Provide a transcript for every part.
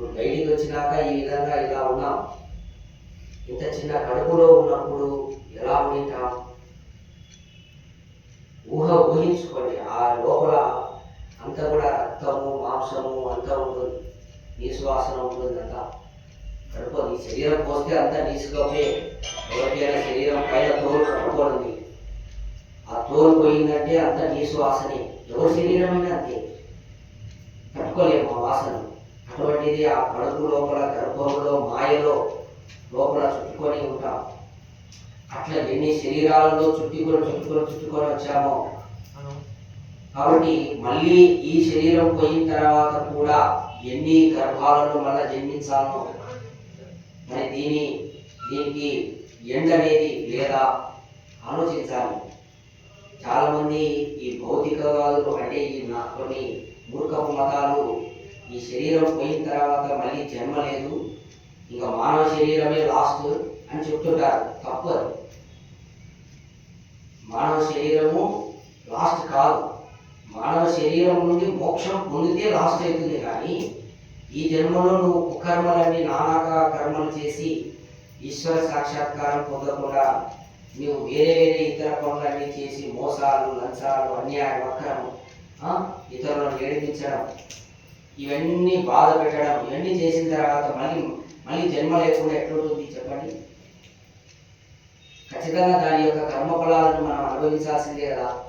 ఇప్పుడు బయటికి వచ్చినాక ఈ విధంగా ఇలా ఉన్నాం. ఇంత చిన్న కడుపులో ఉన్నప్పుడు ఎలా ఉంటాం ఊహ ఊహించుకోండి ఆ లోపల అంత కూడా రక్తము మాంసము అంతా ఉంటుంది. నీసు వాసన ఉంటుంది అంతా. కడుపు నీ శరీరం పోస్తే అంతా నీసుకపోయి ఎవరికైనా శరీరం పైన తోలు కట్టుకోండి ఆ తోలు పోయిందంటే అంత నీసు వాసనే ఎవరి శరీరమైనా అంతే. తట్టుకోలేము ఆ వాసన. అటువంటిది ఆ కడుపు లోపల గర్భంలో మాయలో లోపల చుట్టుకొని ఉంటాం. అట్లా ఎన్ని శరీరాలలో చుట్టుకొని చుట్టుకొని చుట్టుకొని వచ్చామో. కాబట్టి మళ్ళీ ఈ శరీరం పోయిన తర్వాత కూడా ఎన్ని గర్భాలలో మళ్ళీ జన్మించాలో మరి దీని దీనికి ఎండ్ అనేది లేదా ఆలోచించాలి. చాలామంది ఈ భౌతికవాదులు అంటే ఈ నా కొన్ని మూర్ఖపు మతాలు ఈ శరీరం పోయిన తర్వాత మళ్ళీ జన్మ లేదు. ఇంకా మానవ శరీరమే లాస్ట్ అని చెప్తుంటారు. తప్పు అది. మానవ శరీరము లాస్ట్ కాదు. మానవ శరీరం నుండి మోక్షం పొందితే లాస్ట్ అవుతుంది కానీ ఈ జన్మలో నువ్వు కుకర్మలన్నీ నానాక కర్మలు చేసి ఈశ్వర సాక్షాత్కారం పొందకుండా నువ్వు వేరే వేరే ఇతర పనులన్నీ చేసి మోసాలు లంచాలు అన్యాయం అక్రమం ఇతరులను ఏడిపించడం ఇవన్నీ బాధ పెట్టడం ఇవన్నీ చేసిన తర్వాత మళ్ళీ మళ్ళీ జన్మ లేకుండా ఎట్లుంటుంది చెప్పండి? ఖచ్చితంగా దాని యొక్క కర్మ ఫలాలను మనం అనుభవించాల్సిందే కదా.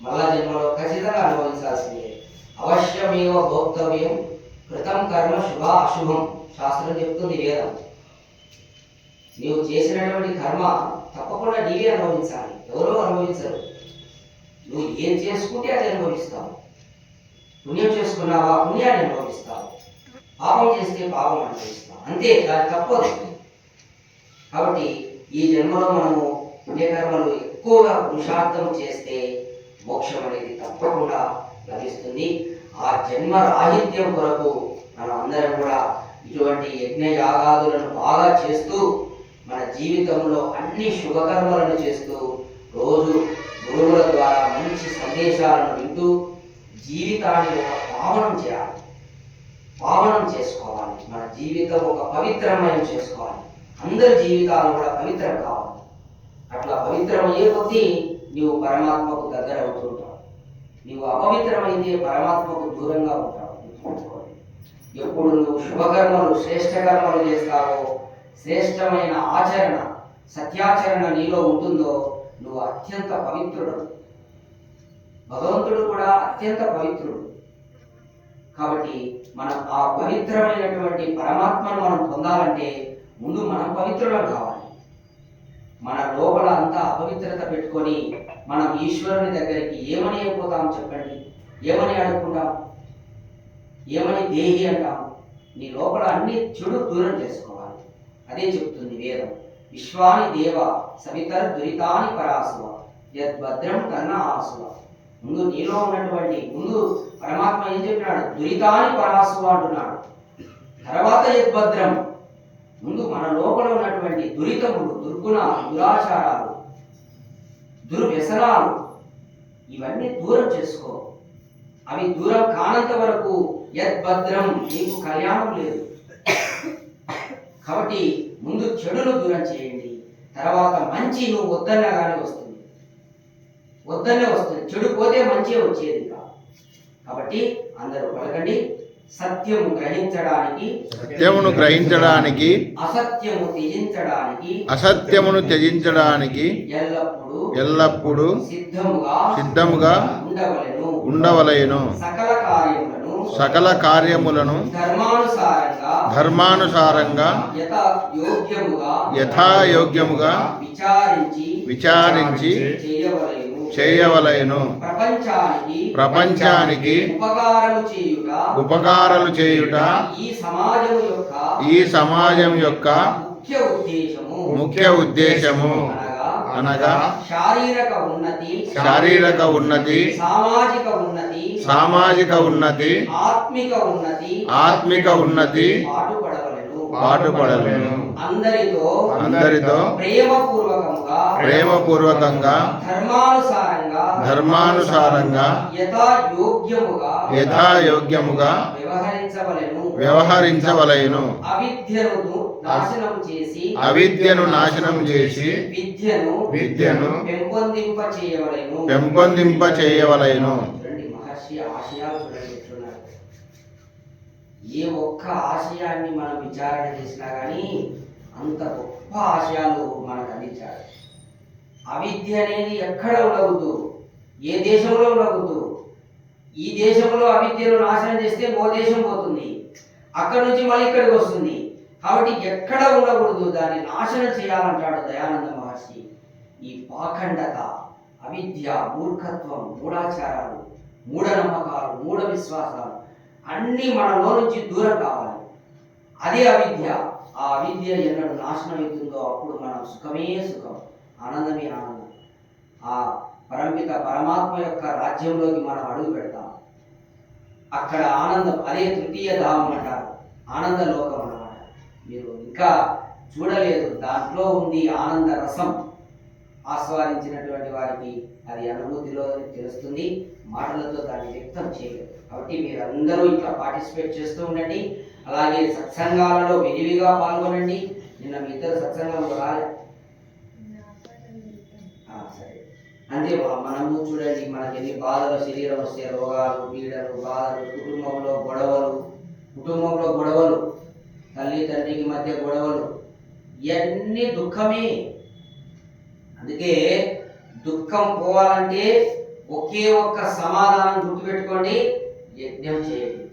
మళ్ళా జన్మలో ఖచ్చితంగా అనుభవించాల్సిందే. అవశ్యమేవ భోక్తవ్యం కృతం కర్మ శుభ అశుభం. శాస్త్రం చెప్తుంది వేదం. నీవు చేసినటువంటి కర్మ తప్పకుండా నీవే అనుభవించాలి. ఎవరో అనుభవించరు. నువ్వు ఏం చేసుకుంటే అది అనుభవిస్తావు. పుణ్యం చేసుకున్నావా? పుణ్యాన్ని అనుభవిస్తావు? పాపం చేస్తే పాపం అనుభవిస్తావు? అంతే దాని తప్పదు. కాబట్టి ఈ జన్మలో మనము పుణ్యకర్మలు ఎక్కువగా పురుషార్థం చేస్తే మోక్షం అనేది తప్పకుండా లభిస్తుంది. ఆ జన్మ రాహిత్యం కొరకు మనం అందరం కూడా ఇటువంటి యజ్ఞ యాగాదులను బాగా చేస్తూ మన జీవితంలో అన్ని శుభకర్మలను చేస్తూ రోజు గురువుల ద్వారా మంచి సందేశాలను వింటూ జీవితాన్ని ఒక పావనం చేయాలి. పావనం చేసుకోవాలి. మన జీవితం ఒక పవిత్రమయం చేసుకోవాలి. అందరి జీవితాలు కూడా పవిత్రం కావాలి. అట్లా పవిత్రమయ్యే కొద్దీ నీవు పరమాత్మకు దగ్గర అవుతుంటావు. నీవు అపవిత్రమైతే పరమాత్మకు దూరంగా ఉంటావు. ఎప్పుడు నువ్వు శుభకర్మలు శ్రేష్ట కర్మలు చేస్తావో శ్రేష్టమైన ఆచరణ సత్యాచరణ నీలో ఉంటుందో నువ్వు అత్యంత పవిత్రుడు భగవంతుడు కూడా అత్యంత పవిత్రుడు. కాబట్టి మనం ఆ పవిత్రమైనటువంటి పరమాత్మను మనం పొందాలంటే ముందు మనం పవిత్రులం కావాలి. మన లోపల అంతా అపవిత్రత పెట్టుకొని మనం ఈశ్వరుని దగ్గరికి ఏమని అయిపోతాం చెప్పండి? ఏమని అడుక్కుంటాం? ఏమని దేహి అంటాం? నీ లోపల అన్ని చెడు దూరం చేసుకోవాలి. అదే చెప్తుంది వేదం. విశ్వాని దేవ సవితర్ దురితాని పరాసువ యద్భద్రం కన్న ఆసువ ముందు నీలో ఉన్నటువంటి ముందు పరమాత్మ ఏం చెప్పినాడు? దురితాని పరాసువ అంటున్నాడు. తర్వాత యద్భద్రం ముందు మన లోపల ఉన్నటువంటి దురితములు దుర్గుణాలు దురాచారాలు దుర్వ్యసనాలు ఇవన్నీ దూరం చేసుకో. అవి దూరం కానంత వరకు యద్భద్రం నీకు కళ్యాణం లేదు. కాబట్టి ముందు చెడును దూరం చేయండి. తర్వాత మంచి నువ్వు వద్దన్నగానే వస్తుంది. వద్దనే వస్తుంది. చెడు పోతే మంచి వచ్చేది కాదు. కాబట్టి అందరూ పలకండి. సత్యము గ్రహించడానికి సత్యమును గ్రహించడానికి అసత్యము త్యజించడానికి అసత్యమును త్యజించడానికి ఎల్లప్పుడూ ఎల్లప్పుడూ సిద్ధముగా సిద్ధముగా ఉండవలెను. సకల కార్యములను సకల కార్యములను ధర్మానుసారంగా ధర్మానుసారంగా యథ యోగ్యముగా యథాయోగ్యముగా విచారించి విచారించి చేయవలెను. చేయవలయను ప్రపంచానికి ప్రపంచానికి ఉపకారము చేయుట ఉపకారాలు చేయుట ఈ సమాజము యొక్క ఈ సమాజం యొక్క ముఖ్య ఉద్దేశము. ముఖ్య ఉద్దేశము. అనగా అనగా శారీరక ఉన్నతి శారీరక ఉన్నతి సామాజిక ఉన్నతి సామాజిక ఉన్నతి ఆత్మిక ఉన్నతి ఆత్మిక ఉన్నతి పాటుపడవలెను. పాటుపడలేను అందరితో అందరితో ప్రేమపూర్వకంగా ప్రేమపూర్వకంగా ధర్మానుసారంగా ధర్మానుసారంగా యథాయోగ్యముగా యథాయోగ్యముగా వ్యవహరించవలెను. వ్యవహరించవలయును అవిద్యను నాశనం చేసి అవిద్యను నాశనం చేసి విద్యను విద్యను పెంపొందింప చేయవలెను పెంపొందింప చేయవలయును మహర్షి ఏ ఒక్క ఆశయాన్ని మనం విచారణ చేసినా కానీ అంత గొప్ప ఆశయాలు మనకు అందించాడు అవిద్య అనేది ఎక్కడ ఉండవద్దు ఏ దేశంలో ఉండవద్దు ఈ దేశంలో అవిద్యను నాశనం చేస్తే ఓ దేశం పోతుంది. అక్కడ నుంచి మళ్ళీ ఇక్కడికి వస్తుంది. కాబట్టి ఎక్కడ ఉండకూడదు. దాన్ని నాశనం చేయాలంటాడు దయానంద మహర్షి. ఈ పాఖండత అవిద్య మూర్ఖత్వం మూఢాచారాలు మూఢనమ్మకాలు మూఢ విశ్వాసాలు అన్నీ మనలో నుంచి దూరం కావాలి. అదే అవిద్య. ఆ అవిద్య ఎన్నడు నాశనం అవుతుందో అప్పుడు మనం సుఖమే సుఖం ఆనందమే ఆనందం. ఆ పరంపిత పరమాత్మ యొక్క రాజ్యంలోకి మనం అడుగు పెడతాం. అక్కడ ఆనందం అదే తృతీయ ధామం అంటారు. ఆనంద లోకం అన్నమాట. మీరు ఇంకా చూడలేదు దాంట్లో ఉంది ఆనంద రసం ఆస్వాదించినటువంటి వారికి అది అనుభూతిలో తెలుస్తుంది. మాటలతో దాన్ని వ్యక్తం చేయలేదు. కాబట్టి మీరు అందరూ ఇట్లా పార్టిసిపేట్ చేస్తూ ఉండండి. అలాగే సత్సంగాలలో విరివిగా పాల్గొనండి. నిన్న మీ ఇద్దరు సత్సంగంలో రాలే. ఆ, సరే. అంతే మనము చూడండి మనకి ఎన్ని బాధలు శరీరం వస్తే రోగాలు పీడలు బాధలు కుటుంబంలో గొడవలు కుటుంబంలో గొడవలు తల్లి తండ్రికి మధ్య గొడవలు ఇవన్నీ దుఃఖమే. అందుకే దుఃఖం పోవాలంటే ఒకే ఒక్క సమాధానం గుర్తుపెట్టుకోండి యజ్ఞం చేయండి.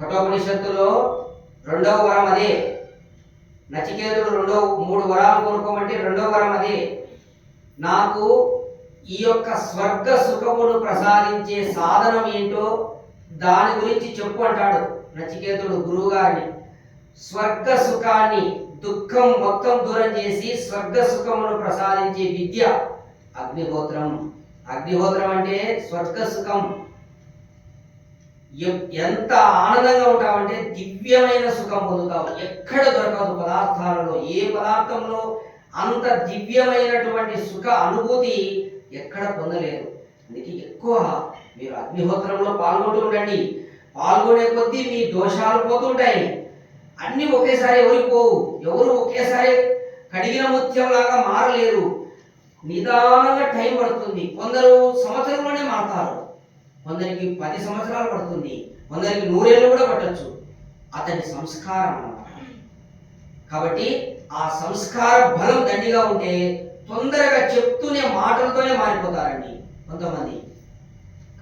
కఠోపనిషత్తులో రెండవ వరం అదే. నచికేతుడు రెండో మూడు వరాలు కోరుకోమంటే రెండో వరం అదే. నాకు ఈ యొక్క స్వర్గ సుఖమును ప్రసాదించే సాధనం ఏంటో దాని గురించి చెప్పు అంటాడు నచికేతుడు గురువు గారిని స్వర్గ సుఖాన్ని దుఃఖం మొత్తం దూరం చేసి స్వర్గ సుఖమును ప్రసాదించే విద్య అగ్నిహోత్రం. అగ్నిహోత్రం అంటే స్వర్గ సుఖం ఎ- ఎంత ఆనందంగా ఉంటావంటే దివ్యమైన సుఖం పొందుతావు ఎక్కడ దొరకదు పదార్థాలలో ఏ పదార్థంలో అంత దివ్యమైనటువంటి సుఖ అనుభూతి ఎక్కడ పొందలేరు. అందుకే ఎక్కువ మీరు అగ్నిహోత్రంలో పాల్గొంటూ ఉండండి. పాల్గొనే కొద్దీ మీ దోషాలు పోతుంటాయి. అన్నీ ఒకేసారి ఎవరికి పోవు. ఎవరు ఒకేసారి కడిగిన ముత్యంలాగా మారలేరు. నిదానంగా టైం పడుతుంది. కొందరు సంవత్సరంలోనే మారతారు. కొందరికి పది సంవత్సరాలు పడుతుంది. కొందరికి నూరేళ్ళు కూడా పట్టచ్చు. అతని సంస్కారం అన్నమాట. కాబట్టి ఆ సంస్కార బలం దండిగా ఉంటే తొందరగా చెప్తూనే మాటలతోనే మారిపోతారండి కొంతమంది.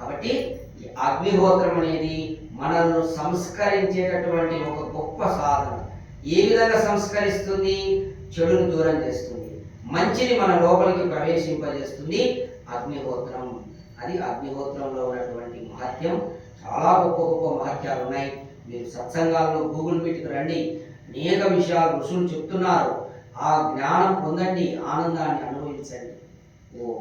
కాబట్టి ఈ అగ్నిహోత్రం అనేది మనల్ని సంస్కరించేటటువంటి ఒక గొప్ప సాధన. ఏ విధంగా సంస్కరిస్తుంది? చెడును దూరం చేస్తుంది. మంచిని మన లోపలికి ప్రవేశింపజేస్తుంది అగ్నిహోత్రం. అది అగ్నిహోత్రంలో ఉన్నటువంటి మహత్యం చాలా గొప్ప గొప్ప మహత్యాలు ఉన్నాయి. మీరు సత్సంగాల్లో గూగుల్ మీట్కి రండి. అనేక విషయాలు ఋషులు చెప్తున్నారు. ఆ జ్ఞానం పొందండి. ఆనందాన్ని అనుభవించండి. ఓ.